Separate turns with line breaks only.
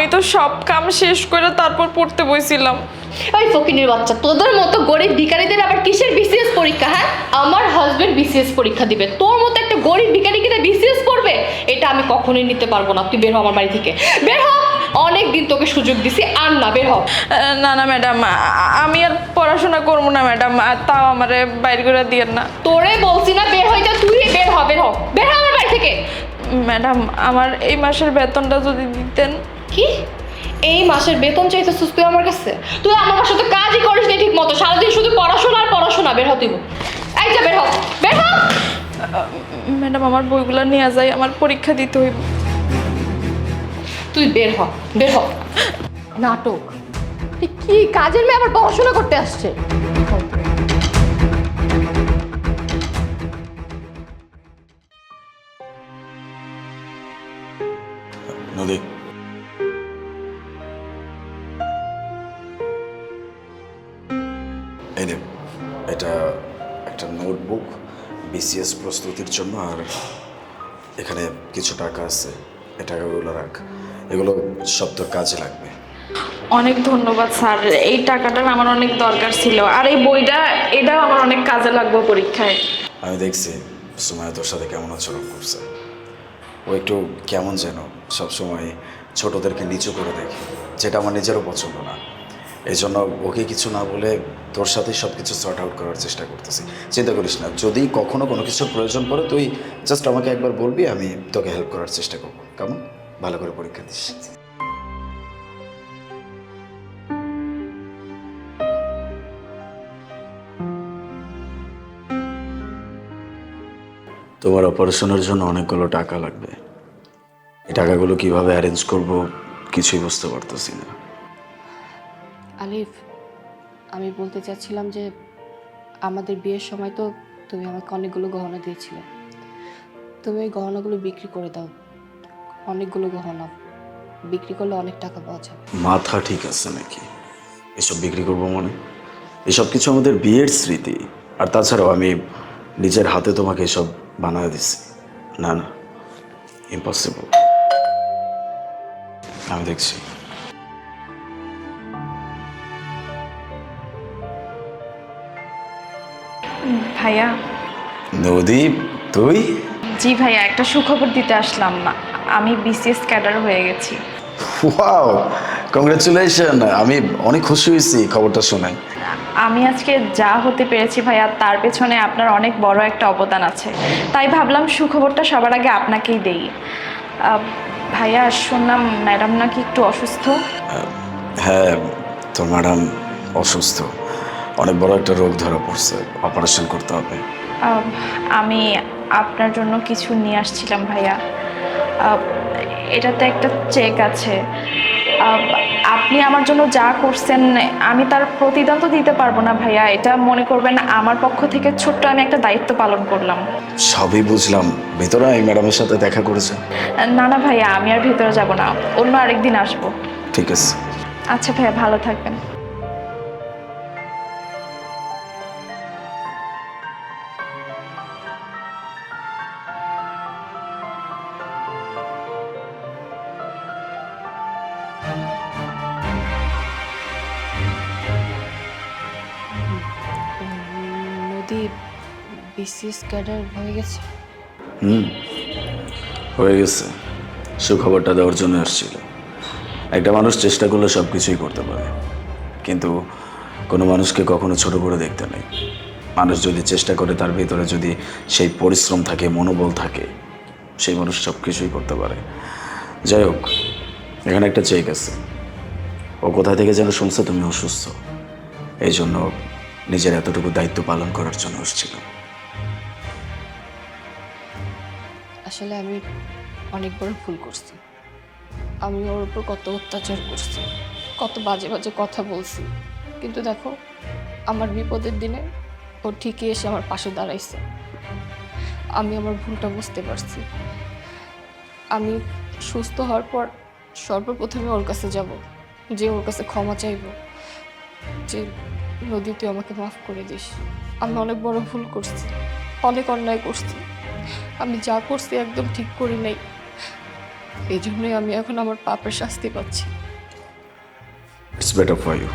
আমি তো সব কাম শেষ করে তারপর পড়তে বইছিলাম।
ওই ফকিনের বাচ্চা তোদের মতো গরিব ভিখারিদের আবার কিসের বিসিএস পরীক্ষা হ্যাঁ? আমার হাজবেন্ড বিসিএস পরীক্ষা দিবে তোর মতো একটা গরিব ভিখারি কিনা বিসিএস পড়বে এটা আমি কখনোই নিতে পারব না তুই বের হ আমার বাড়ি থেকে। বের হ! অনেক দিন তোকে সুযোগ দিছি আর না বের হ।
না না ম্যাডাম আমি আর পড়াশোনা করব না ম্যাডাম তাও আমারে বাইরে করে দিয়েন না।
তোরে বলছি না বের হইতে তুই বের হ বের হ বের হ আমার বাড়ি থেকে।
ম্যাডাম আমার এই মাসের বেতনটা যদি দিতেন
কি? এই মাসের বেতন চাইতেছিস তুই আমার কাছে? তুই আমার সাথে কাজই করিস না ঠিক মতো সারাদিন শুধু পড়াশোনা আর পড়াশোনা বের হ তুই। এই যা বের হ। বের হ!
ম্যাডাম আমার বইগুলো নিয়ে যাই আমার পরীক্ষা দিতে হইব।
তুই বের হ বের হ। নাটক। কি কাজের মেয়ে আবার পড়াশোনা করতে আসছে?
এই নে এটা একটা নোটবুক বিসিএস প্রস্তুতির জন্য আর এখানে কিছু টাকা আছে। এই টাকাগুলো রাখ। এগুলো সব তোর কাজে লাগবে।
অনেক ধন্যবাদ স্যার। এই টাকাটার আমার অনেক দরকার ছিল। আর এই বইটা এটাও আমার অনেক কাজে লাগবে পরীক্ষায়।
আমি দেখছি সুমায়া তোর সাথে কেমন আচরণ করছে। ও একটু কেমন যেন সবসময় ছোটদেরকে নিচু করে দেখে যেটা আমার নিজেরও পছন্দ না। এই জন্য ওকে কিছু না বলে তোর সাথে সব কিছু সর্ট আউট করার চেষ্টা করতেছি। চিন্তা করিস না, যদি কখনো কোনো কিছুর প্রয়োজন পড়ে, তুই জাস্ট আমাকে একবার বলবি, আমি তোকে হেল্প করার চেষ্টা করব। কেমন? ভালো করে পরীক্ষা দিস। তোমার অপারেশনের জন্য অনেকগুলো টাকা লাগবে। এই টাকাগুলো কীভাবে অ্যারেঞ্জ করব কিছুই বুঝতে পারতেছি না।
আলিফ, আমি বলতে চাচ্ছিলাম যে আমাদের বিয়ের সময় তো তুমি আমাকে অনেকগুলো গহনা দিয়েছিলে। তুমি ওই গহনাগুলো বিক্রি করে দাও। অনেকগুলো গহনা। বিক্রি করলে অনেক টাকা পাওয়া যাবে।
মাথা ঠিক আছে নাকি? এসব বিক্রি করব মানে? এসব কিছু আমাদের বিয়ের স্মৃতি। আর তাছাড়াও আমি নিজের হাতে তোমাকে এসব বানায় দিছি। না না ইম্পসিবল আমি দেখছি।
ভাইয়া।
নদী তুই?
জি ভাইয়া একটা সুখবর দিতে আসলাম। না আমি বিসিএস ক্যাডার হয়ে গেছি।
Wow congratulation. আমি অনেক খুশি হয়েছি খবরটা শুনে।
আমি আজকে যা হতে পেরেছি ভাইয়া তার পেছনে আপনার অনেক বড় একটা অবদান আছে। তাই ভাবলাম সুখবরটা সবার আগে আপনাকেই দেই। ভাইয়া শুনলাম ম্যাডাম নাকি একটু অসুস্থ?
হ্যাঁ তোর ম্যাডাম অসুস্থ। অনেক বড় একটা রোগ ধরা পড়ছে অপারেশন করতে হবে।
আহ, আমি আপনার জন্য কিছু নিয়ে আসছিলাম ভাইয়া। আহ, এটাতে একটা চেক আছে। আহ, আপনি আমার জন্য যা করছেন আমি তার প্রতিদান তো দিতে পারব না ভাইয়া। এটা মনে করবেন আমার পক্ষ থেকে ছোট্ট আমি একটা দায়িত্ব পালন করলাম।
সবই বুঝলাম। ভেতরে এই ম্যাডামের সাথে দেখা করেছে।
না না ভাইয়া আমি আর ভেতরে যাব না। অন্য আরেকদিন আসব।
ঠিক আছে।
আচ্ছা ভাইয়া ভালো থাকবেন।
নদী বিসিএস ক্যাডার হয়ে গেছে?
হুম, হয়ে গেছে। সুখবরটা দেওয়ার জন্য আসছিল একটা মানুষ চেষ্টা করলে সব কিছুই করতে পারে। কিন্তু কোনো মানুষকে কখনো ছোট করে দেখতে নেই। মানুষ যদি চেষ্টা করে, তার ভিতরে যদি সেই পরিশ্রম থাকে, মনোবল থাকে, সেই মানুষ সব কিছুই করতে পারে। যাই হোক, এখানে একটা চেক আছে। ও কোথা থেকে যেন শুনছে, তুমি অসুস্থ। এই জন্য নিজের এতটুকু দায়িত্ব পালন করার জন্য আসছিল।
আসলে আমি অনেক বড় ভুল করছি। আমি ওর উপর কত অত্যাচার করছি, কত বাজে বাজে কথা বলছি। কিন্তু দেখো, আমার বিপদের দিনে ও ঠিকই এসে আমার পাশে দাঁড়াইছে। আমি আমার ভুলটা বুঝতে পারছি। আমি সুস্থ হওয়ার পর সর্বপ্রথমে ওর কাছে যাব, যে ওর কাছে ক্ষমা চাইব, যে নদী তুই আমাকে মাফ করে দিস। আমি অনেক বড় ভুল করছি, অনেক অন্যায় করছি। আমি যা করছি একদম ঠিক করি নাই। এই জন্যই আমি এখন আমার পাপের শাস্তি পাচ্ছি।
It's better for you